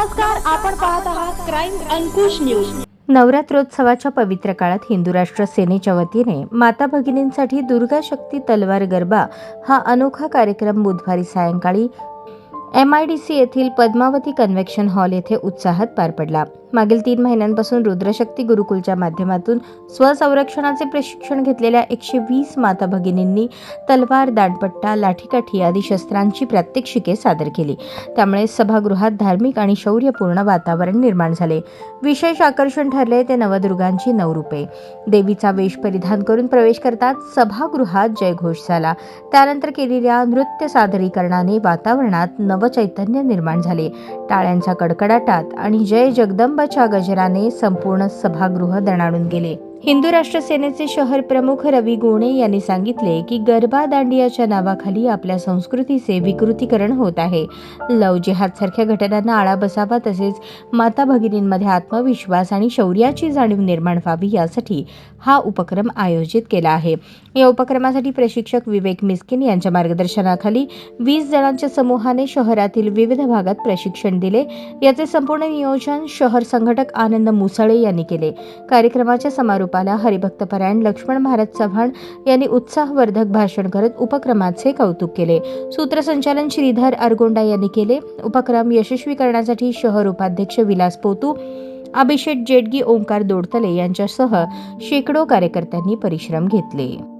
नमस्कार आपण पाहत आहात क्राईम अंकुश न्यूज नवरात्रोत्सवाच्या पवित्र काळात हिंदू राष्ट्र सेनेच्या वतीने माता भगिनींसाठी दुर्गा शक्ती तलवार गरबा हा अनोखा कार्यक्रम बुधवारी सायंकाळी एम आय डी सी येथील पद्मावती कन्व्हेक्शन हॉल येथे उत्साहात पार पडला. मागील तीन महिन्यांपासून रुद्रशक्ती गुरुकुलच्या माध्यमातून स्वसंरक्षणाचे प्रशिक्षण घेतलेल्या एकशे वीस माता भगिनींनी तलवार दांडपट्टा लाठीकाठी आदी शस्त्रांची प्रात्यक्षिके सादर केली. त्यामुळे सभागृहात धार्मिक आणि शौर्यपूर्ण वातावरण निर्माण झाले. विशेष आकर्षण ठरले ते नवदुर्गांची नवरूपे देवीचा वेश परिधान करून प्रवेश करतात सभागृहात जयघोष झाला. त्यानंतर केलेल्या नृत्य सादरीकरणाने वातावरणात नव नवचैतन्य निर्माण झाले. टाळ्यांच्या कडकडाटात आणि जय जगदंबाच्या गजराने संपूर्ण सभागृह दणाणून गेले. हिंदू राष्ट्र सेनेचे शहर प्रमुख रवी गोणे यांनी सांगितले की गरबा दांडियाच्या नावाखाली आपल्या संस्कृतीचे विकृतीकरण होत आहे. लव जिहाद सारख्या घटनांना आळा बसावा तसेच माता भगिनींमध्ये आत्मविश्वास आणि शौर्याची जाणीव निर्माण व्हावी यासाठी हा उपक्रम आयोजित केला आहे. या उपक्रमासाठी प्रशिक्षक विवेक मिस्किन यांच्या मार्गदर्शनाखाली वीस जणांच्या समूहाने शहरातील विविध भागात प्रशिक्षण दिले. याचे संपूर्ण नियोजन शहर संघटक आनंद मुसळे यांनी केले. कार्यक्रमाच्या समारोप हरिभक्त हरिभक्तपरायण लक्ष्मण महाराज चव्हाण यांनी उत्साहवर्धक भाषण करत उपक्रमाचे कौतुक केले. सूत्रसंचालन श्रीधर अरगोंडा यांनी केले. उपक्रम यशस्वी करण्यासाठी शहर उपाध्यक्ष विलास पोतू अभिषेक जेटगी ओंकार दोडतले यांच्यासह शेकडो कार्यकर्त्यांनी परिश्रम घेतले.